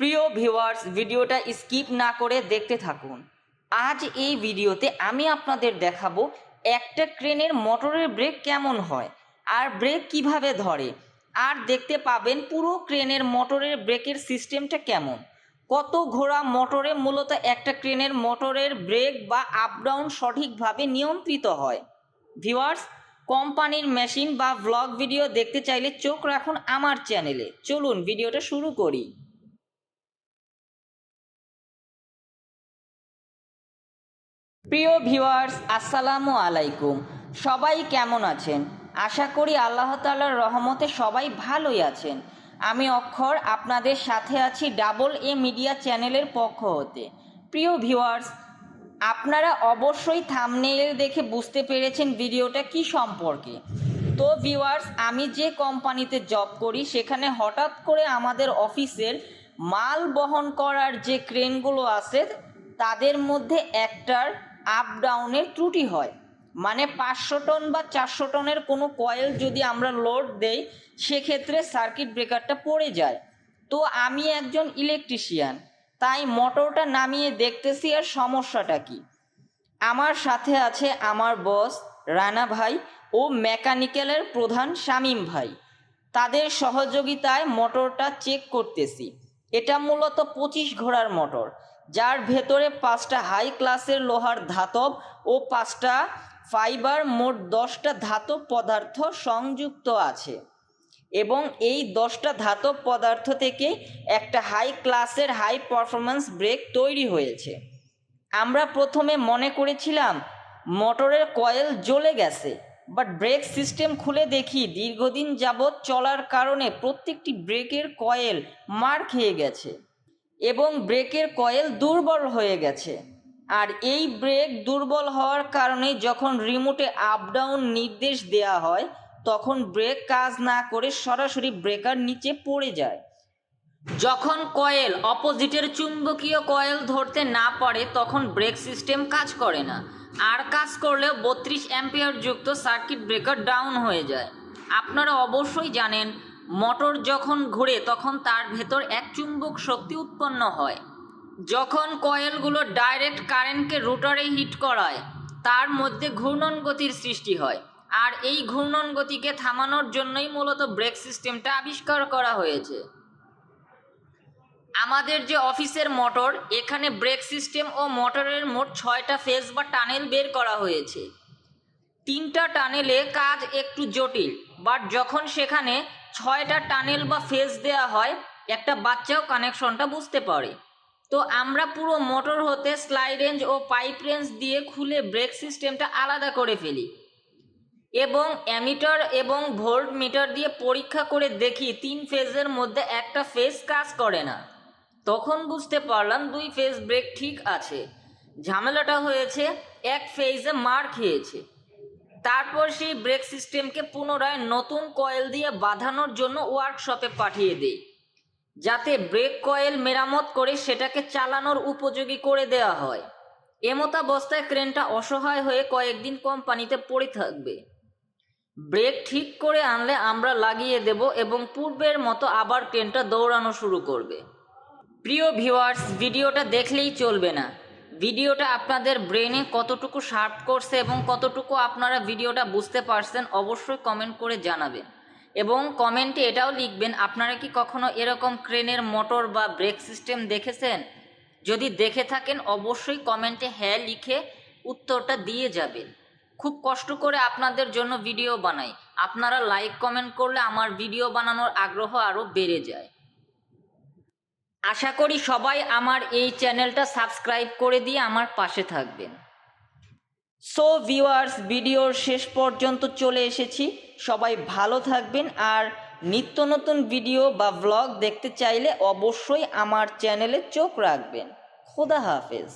প্রিয় ভিউয়ার্স, ভিডিওটা স্কিপ না করে দেখতে থাকুন। আজ এই ভিডিওতে আমি আপনাদের দেখাবো একটা ক্রেনের মোটরের ব্রেক কেমন হয় আর ব্রেক কীভাবে ধরে। আর দেখতে পাবেন পুরো ক্রেনের মোটরের ব্রেকের সিস্টেমটা কেমন। কত ঘোড়া মোটরে মূলত একটা ক্রেনের মোটরের ব্রেক বা আপ ডাউন সঠিকভাবে নিয়ন্ত্রিত হয়। ভিউয়ার্স, কোম্পানির মেশিন বা ভ্লগ ভিডিও দেখতে চাইলে চোখ রাখুন আমার চ্যানেলে। চলুন, ভিডিওটা শুরু করি। প্রিয় ভিউয়ার্স, আসসালামু আলাইকুম। সবাই কেমন আছেন? আশা করি আল্লাহ তাআলার রহমতে সবাই ভালোই আছেন। আমি অক্ষর, আপনাদের সাথে আছি ডাবল এ মিডিয়া চ্যানেলের পক্ষ হতে। প্রিয় ভিউয়ার্স, আপনারা অবশ্যই থামনেল দেখে বুঝতে পেরেছেন ভিডিওটা কি সম্পর্কে। তো ভিউয়ার্স, আমি যে কোম্পানিতে জব করি, সেখানে হঠাৎ করে আমাদের অফিসের মাল বহন করার যে ক্রেনগুলো আছে, তাদের মধ্যে একটার আপ ডাউনের ত্রুটি হয়। মানে পাঁচশো টন বা চারশো টনের কোনো কয়েল যদি আমরা লোড দেই, সেক্ষেত্রে সার্কিট ব্রেকারটা পড়ে যায়। তো আমি একজন ইলেকট্রিশিয়ান তাই মোটরটা নামিয়ে দেখতেছি আর সমস্যাটা কি। আমার সাথে আছে আমার বস রানা ভাই ও মেকানিক্যালের প্রধান শামীম ভাই। তাদের সহযোগিতায় মোটরটা চেক করতেছি। এটা মূলত পঁচিশ ঘোড়ার মোটর। যার ভেতরে পাঁচটা হাই ক্লাসের লোহার ধাতব ও পাঁচটা ফাইবার মোট দশটা ধাতব পদার্থ সংযুক্ত আছে। এবং এই দশটা ধাতব পদার্থ থেকে একটা হাই ক্লাসের হাই পারফরম্যান্স ব্রেক তৈরি হয়েছে। আমরা প্রথমে মনে করেছিলাম, মোটরের কয়েল জ্বলে গেছে বাট ব্রেক সিস্টেম খুলে দেখি দীর্ঘদিন যাবৎ চলার কারণে প্রত্যেকটি ব্রেকের কয়েল মার খেয়ে গেছে। এবং ব্রেকের কয়েল দুর্বল হয়ে গেছে। আর এই ব্রেক দুর্বল হওয়ার কারণে যখন রিমোটে আপ ডাউন নির্দেশ দেওয়া হয়, তখন ব্রেক কাজ না করে সরাসরি ব্রেকার নিচে পড়ে যায়। যখন কয়েল অপোজিটের চুম্বকীয় কয়েল ধরতে না পারে, তখন ব্রেক সিস্টেম কাজ করে না। আর কাজ করলেও বত্রিশ অ্যাম্পিয়ার যুক্ত সার্কিট ব্রেকার ডাউন হয়ে যায়। আপনারা অবশ্যই জানেন মোটর যখন ঘুরে, তখন তার ভেতর এক চুম্বক শক্তি উৎপন্ন হয়। যখন কয়েলগুলো ডাইরেক্ট কারেন্টকে রোটারে হিট করায়, তার মধ্যে ঘূর্ণন গতির সৃষ্টি হয়। আর এই ঘূর্ণন গতিকে থামানোর জন্যই মূলত ব্রেক সিস্টেমটা আবিষ্কার করা হয়েছে। আমাদের যে অফিসের মোটর, এখানে ব্রেক সিস্টেম ও মোটরের মোট ছয়টা ফেজ বা টানেল বের করা হয়েছে। তিনটা টানেলে কাজ একটু জটিল। বাট যখন সেখানে ছয়টা টানেল বা ফেজ দেওয়া হয়, একটা বাচ্চাও কানেকশনটা বুঝতে পারে। তো আমরা পুরো মোটর হতে স্লাই রেঞ্জ ও পাইপ রেঞ্জ দিয়ে খুলে ব্রেক সিস্টেমটা আলাদা করে ফেলি। এবং অ্যামিটার এবং ভোল্ট মিটার দিয়ে পরীক্ষা করে দেখি তিন ফেজের মধ্যে একটা ফেজ কাজ করে না। তখন বুঝতে পারলাম দুই ফেজ ব্রেক ঠিক আছে। ঝামেলাটা হয়েছে, এক ফেজে মার খেয়েছে। তারপর সেই ব্রেক সিস্টেমকে পুনরায় নতুন কয়েল দিয়ে বাঁধানোর জন্য ওয়ার্কশপে পাঠিয়ে দেই। যাতে ব্রেক কয়েল মেরামত করে সেটাকে চালানোর উপযোগী করে দেওয়া হয়। এমতাবস্থায় ক্রেনটা অসহায় হয়ে কয়েকদিন কোম্পানিতে পড়ে থাকবে। ব্রেক ঠিক করে আনলে আমরা লাগিয়ে দেব এবং পূর্বের মতো আবার ক্রেনটা দৌড়ানো শুরু করবে। প্রিয় ভিউয়ার্স ভিডিওটা দেখলেই চলবে না। ভিডিওটা আপনাদের ব্রেনে কতটুকু শার্প করছে এবং কতটুকু আপনারা ভিডিওটা বুঝতে পারছেন অবশ্যই কমেন্ট করে জানাবেন। এবং কমেন্টে এটাও লিখবেন, আপনারা কি কখনো এরকম ক্রেনের মোটর বা ব্রেক সিস্টেম দেখেছেন? যদি দেখে থাকেন, অবশ্যই কমেন্টে হ্যাঁ লিখে উত্তরটা দিয়ে যাবেন। খুব কষ্ট করে আপনাদের জন্য ভিডিও বানাই। আপনারা লাইক কমেন্ট করলে আমার ভিডিও বানানোর আগ্রহ আরও বেড়ে যায়। আশা করি সবাই আমার এই চ্যানেলটা সাবস্ক্রাইব করে দিয়ে আমার পাশে থাকবেন। সো ভিউয়ার্স ভিডিওর শেষ পর্যন্ত চলে এসেছি। সবাই ভালো থাকবেন আর নিত্য নতুন ভিডিও বা ব্লগ দেখতে চাইলে অবশ্যই আমার চ্যানেলে চোখ রাখবেন। খোদা হাফেজ।